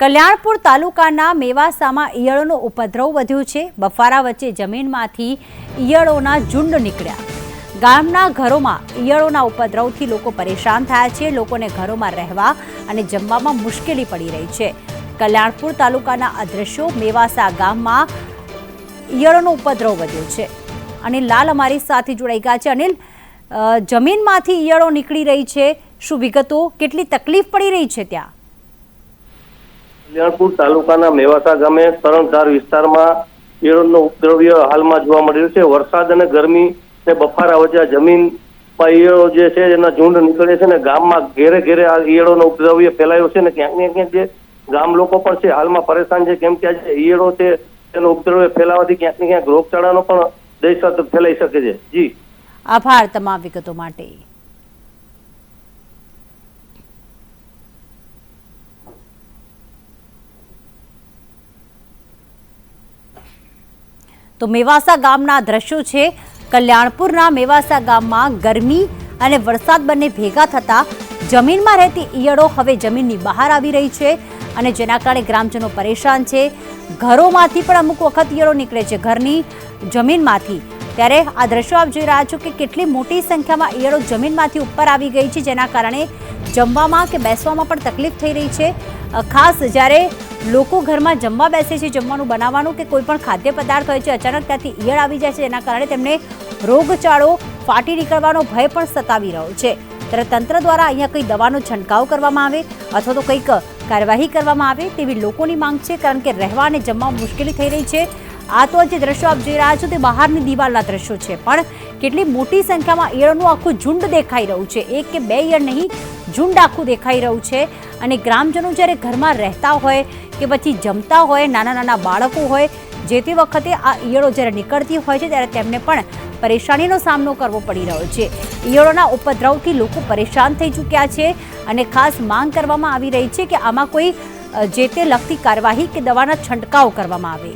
કલ્યાણપુર તાલુકાના મેવાસામાં ઈયળોનો ઉપદ્રવ વધ્યો છે. બફારા વચ્ચે જમીનમાંથી ઈયળોના ઝુંડ નીકળ્યા. ગામના ઘરોમાં ઈયળોના ઉપદ્રવથી લોકો પરેશાન થયા છે. લોકોને ઘરોમાં રહેવા અને જમવામાં મુશ્કેલી પડી રહી છે. કલ્યાણપુર તાલુકાના અદ્રશ્યો મેવાસા ગામમાં ઈયળોનો ઉપદ્રવ વધ્યો છે. અનિલ લાલ અમારી સાથે જોડાઈ ગયા છે. અનિલ જમીનમાંથી ઈયળો નીકળી રહી છે. શું વિગતો, કેટલી તકલીફ પડી રહી છે ત્યાં? કલ્યાણપુર તાલુકાના મેવાસા ગામે તરણધાર વિસ્તારમાં કેળનો ઉપદ્રવ્ય હાલમાં જોવા મળી રહ્યો છે. વરસાદ અને ગરમી ને બફારા વચ્ચે જમીન ઈયળો જે છે એના ઝુંડ નીકળે છે ને ગામમાં ઘેરે ઘેરે આ ઈયળોનો ઉપદ્રવ્ય ફેલાયો છે ને ક્યાંક ને ક્યાંક જે ગામ લોકો પણ છે હાલમાં પરેશાન છે. કેમ કે આજે ઈયળો છે તેનો ઉપદ્રવ્ય ફેલાવાથી ક્યાંક ને ક્યાંક રોગચાળાનો પણ દહેશત ફેલાઈ શકે છે. જી. આભાર તમામ વિગતો માટે. તો મેવાસા ગામના દ્રશ્યો છે. કલ્યાણપુરના મેવાસા ગામમાં ગરમી અને વરસાદ બંને ભેગા થતા જમીનમાં રહેતી ઈયળો હવે જમીનની બહાર આવી રહી છે અને જેના કારણે ગ્રામજનો પરેશાન છે. ઘરોમાંથી પણ અમુક વખત ઈયળો નીકળે છે ઘરની જમીનમાંથી. ત્યારે આ દ્રશ્યો આપ જોઈ રહ્યા છો કે કેટલી મોટી સંખ્યામાં ઈયળો જમીનમાંથી ઉપર આવી ગઈ છે, જેના કારણે જમવામાં કે બેસવામાં પણ તકલીફ થઈ રહી છે. ખાસ જ્યારે લોકો ઘરમાં જમવા બેસે છે, જમવાનું બનાવવાનું કે કોઈ પણ ખાદ્ય પદાર્થ હોય છે, અચાનક ત્યાંથી ઈયળ આવી જાય છે, જેના કારણે તેમને રોગચાળો ફાટી નીકળવાનો ભય પણ સતાવી રહ્યો છે. ત્યારે તંત્ર દ્વારા અહીંયા કંઈ દવાનો છંટકાવ કરવામાં આવે અથવા તો કંઈક કાર્યવાહી કરવામાં આવે તેવી લોકોની માંગ છે, કારણ કે રહેવા અને જમવા મુશ્કેલી થઈ રહી છે. આ તો જે દ્રશ્યો આપ જોઈ રહ્યા છો, તે બહારની દિવાલના દ્રશ્યો છે, પણ કેટલી મોટી સંખ્યામાં ઈયળનું આખું ઝુંડ દેખાઈ રહ્યું છે. એક કે બે ઈયળ નહીં, ઝુંડ આખું દેખાઈ રહ્યું છે. અને ગ્રામજનો જ્યારે ઘરમાં રહેતા હોય કે પછી જમતા હોય, નાના નાના બાળકો હોય જે તે વખતે આ ઈયળો જ્યારે નીકળતી હોય છે ત્યારે તેમને પણ પરેશાનીનો સામનો કરવો પડી રહ્યો છે. ઈયળોના ઉપદ્રવથી લોકો પરેશાન થઈ ચૂક્યા છે અને ખાસ માંગ કરવામાં આવી રહી છે કે આમાં કોઈ જે તે લગતી કાર્યવાહી કે દવાના છંટકાવ કરવામાં આવે.